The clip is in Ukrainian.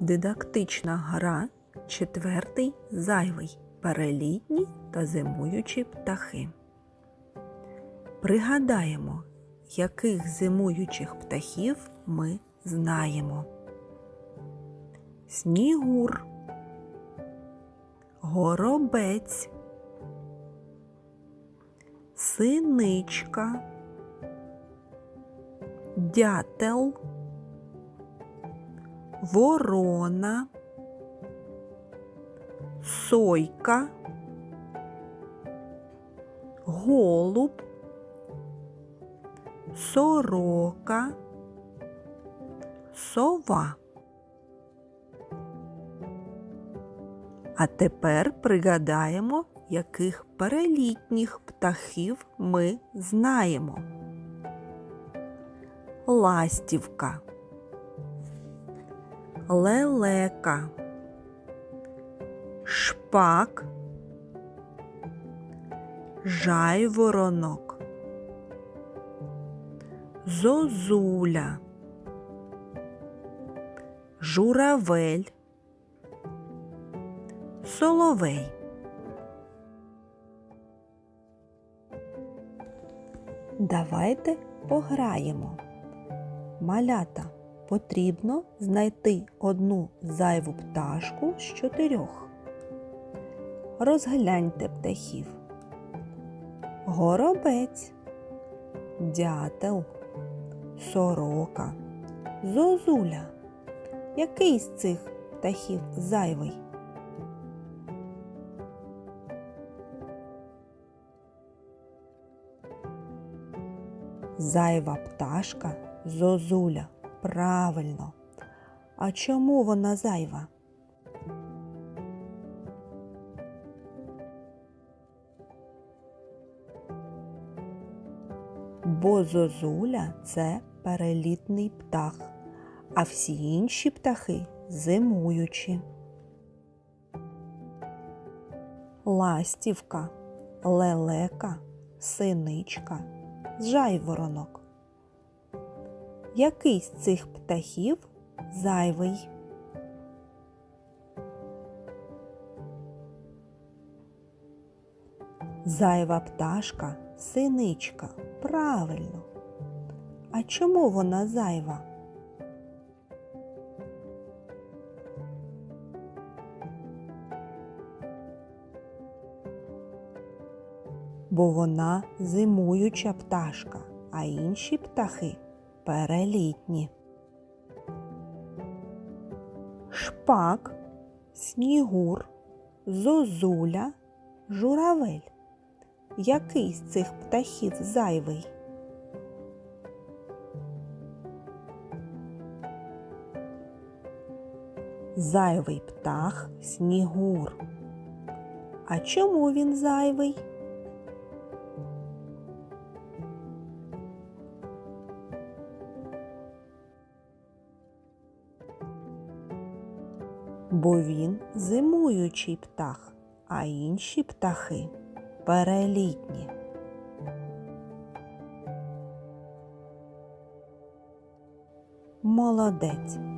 Дидактична гра четвертий зайвий перелітні та зимуючі птахи. Пригадаємо, яких зимуючих птахів ми знаємо. Снігур, горобець, синичка, дятел, ворона, сойка, голуб, сорока, сова. А тепер пригадаємо, яких перелітніх птахів ми знаємо. Ластівка, лелека, шпак, жайворонок, зозуля, журавель, соловей. Давайте пограємо. Малята потрібно знайти одну зайву пташку з чотирьох. Розгляньте птахів. Горобець, дятел, сорока, зозуля. Який з цих птахів зайвий? Зайва пташка зозуля. Правильно. А чому вона зайва? Бо зозуля це перелітний птах, а всі інші птахи зимуючі. Ластівка, лелека, синичка, жайворонок. Який з цих птахів зайвий? Зайва пташка синичка. Правильно. А чому вона зайва? Бо вона зимуюча пташка, а інші птахи перелітні. Шпак, снігур, зозуля, журавель. Який з цих птахів зайвий? Зайвий птах снігур. А чому він зайвий? Бо він зимуючий птах, а інші птахи перелітні. Молодець.